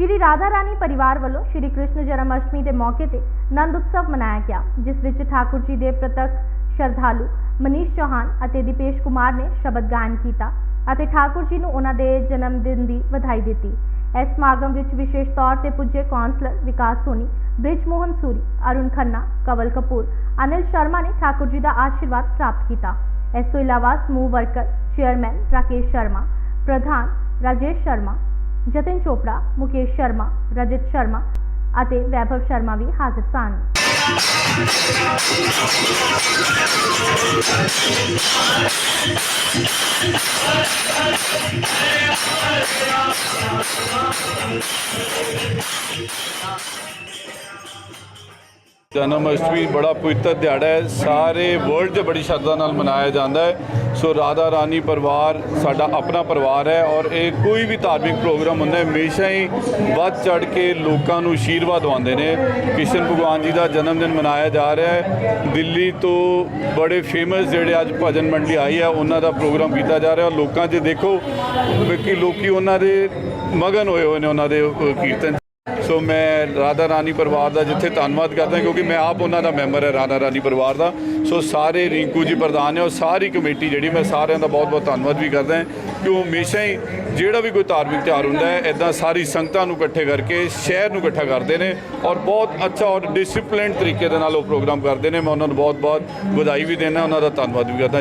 ਸ਼੍ਰੀ ਰਾਧਾ ਰਾਣੀ ਪਰਿਵਾਰ ਵੱਲੋਂ ਸ਼੍ਰੀ ਕ੍ਰਿਸ਼ਨ ਜਨਮ ਅਸ਼ਟਮੀ ਦੇ ਮੌਕੇ ਤੇ ਨੰਦ ਉਤਸਵ ਮਨਾਇਆ ਗਿਆ, ਜਿਸ ਵਿੱਚ ਠਾਕੁਰ ਜੀ ਦੇ ਪ੍ਰਤੱਖ ਸ਼ਰਧਾਲੂ ਮਨੀਸ਼ ਚੌਹਾਨ ਅਤੇ ਦੀਪੇਸ਼ ਕੁਮਾਰ ਨੇ ਸ਼ਬਦ ਗਾਇਨ ਕੀਤਾ ਅਤੇ ਠਾਕੁਰ ਜੀ ਨੂੰ ਉਹਨਾਂ ਦੇ ਜਨਮ ਦਿਨ ਦੀ ਵਧਾਈ ਦਿੱਤੀ। ਇਸ ਸਮਾਗਮ ਵਿੱਚ ਵਿਸ਼ੇਸ਼ ਤੌਰ ਤੇ ਪੁੱਜੇ ਕੌਂਸਲਰ ਵਿਕਾਸ ਸੋਨੀ, ਬ੍ਰਿਜ ਮੋਹਨ ਸੂਰੀ, ਅਰੁਣ ਖੰਨਾ, ਕਵਲ ਕਪੂਰ, ਅਨਿਲ ਸ਼ਰਮਾ ਨੇ ਠਾਕੁਰ ਜੀ ਦਾ ਆਸ਼ੀਰਵਾਦ ਪ੍ਰਾਪਤ ਕੀਤਾ। ਇਸ ਤੋਂ ਇਲਾਵਾ ਸਮੂਹ ਵਰਕਰ ਚੇਅਰਮੈਨ ਰਾਕੇਸ਼ ਸ਼ਰਮਾ, ਪ੍ਰਧਾਨ ਰਾਜੇਸ਼ ਸ਼ਰਮਾ ਜਤਨ ਚੋਪੜਾ ਮੁਕੇਸ਼ ਸ਼ਰਮਾ ਰਜਤ ਸ਼ਰਮਾ ਅਤੇ ਵੈਭਵ ਸ਼ਰਮਾ ਵੀ ਹਾਜ਼ਰ ਸਨ। ਜਨਮ ਅਸ਼ਟਮੀ ਬੜਾ ਪਵਿੱਤਰ ਦਿਹਾੜਾ ਹੈ। ਸਾਰੇ ਵਰਲਡ 'ਚ ਬੜੀ ਸ਼ਰਧਾ ਨਾਲ ਮਨਾਇਆ ਜਾਂਦਾ ਹੈ। ਸੋ ਰਾਧਾ ਰਾਣੀ ਪਰਿਵਾਰ ਸਾਡਾ ਆਪਣਾ ਪਰਿਵਾਰ ਹੈ ਔਰ ਇਹ ਕੋਈ ਵੀ ਧਾਰਮਿਕ ਪ੍ਰੋਗਰਾਮ ਹੁੰਦਾ ਹਮੇਸ਼ਾ ਹੀ ਵੱਧ ਚੜ ਕੇ ਲੋਕਾਂ ਨੂੰ ਆਸ਼ੀਰਵਾਦ ਦਵਾਉਂਦੇ ਨੇ। ਕ੍ਰਿਸ਼ਨ ਭਗਵਾਨ ਜੀ ਦਾ ਜਨਮ ਦਿਨ ਮਨਾਇਆ ਜਾ ਰਿਹਾ ਹੈ। ਦਿੱਲੀ ਤੋਂ ਬੜੇ ਫੇਮਸ ਜਿਹੜੇ ਅੱਜ ਭਜਨ ਮੰਡਲੀ ਆਈ ਹੈ ਉਹਨਾਂ ਦਾ ਪ੍ਰੋਗਰਾਮ ਕੀਤਾ ਜਾ ਰਿਹਾ। ਔਰ ਲੋਕਾਂ 'ਚ ਦੇਖੋ ਕਿ ਲੋਕੀ ਉਹਨਾਂ ਦੇ ਮਗਨ ਹੋਏ ਹੋਏ ਨੇ ਉਹਨਾਂ ਦੇ ਅ, ਕੀਰਤਨ ਸੋ ਮੈਂ ਰਾਧਾ ਰਾਣੀ ਪਰਿਵਾਰ ਦਾ ਜਿੱਥੇ ਧੰਨਵਾਦ ਕਰਦਾ ਕਿਉਂਕਿ ਮੈਂ ਆਪ ਉਹਨਾਂ ਦਾ ਮੈਂਬਰ ਹੈ, ਰਾਧਾ ਰਾਣੀ ਪਰਿਵਾਰ ਦਾ। ਸੋ ਸਾਰੇ ਰਿੰਕੂ ਜੀ ਪ੍ਰਧਾਨ ਨੇ ਔਰ ਸਾਰੀ ਕਮੇਟੀ ਜਿਹੜੀ, ਮੈਂ ਸਾਰਿਆਂ ਦਾ ਬਹੁਤ-ਬਹੁਤ ਧੰਨਵਾਦ ਵੀ ਕਰਦਾ ਕਿ ਉਹ ਹਮੇਸ਼ਾ ਹੀ ਜਿਹੜਾ ਵੀ ਕੋਈ ਧਾਰਮਿਕ ਤਿਉਹਾਰ ਹੁੰਦਾ ਹੈ ਇਦਾਂ ਸਾਰੀ ਸੰਗਤਾਂ ਨੂੰ ਇਕੱਠੇ ਕਰਕੇ ਸ਼ਹਿਰ ਨੂੰ ਇਕੱਠਾ ਕਰਦੇ ਨੇ ਔਰ ਬਹੁਤ ਅੱਛਾ ਔਰ ਡਿਸਪਲਿਨਡ ਤਰੀਕੇ ਦੇ ਨਾਲ ਉਹ ਪ੍ਰੋਗਰਾਮ ਕਰਦੇ ਨੇ। ਮੈਂ ਉਹਨਾਂ ਨੂੰ ਬਹੁਤ-ਬਹੁਤ ਵਧਾਈ ਵੀ ਦੇਣਾ ਉਹਨਾਂ ਦਾ ਧੰਨਵਾਦ ਵੀ ਕਰਦਾ।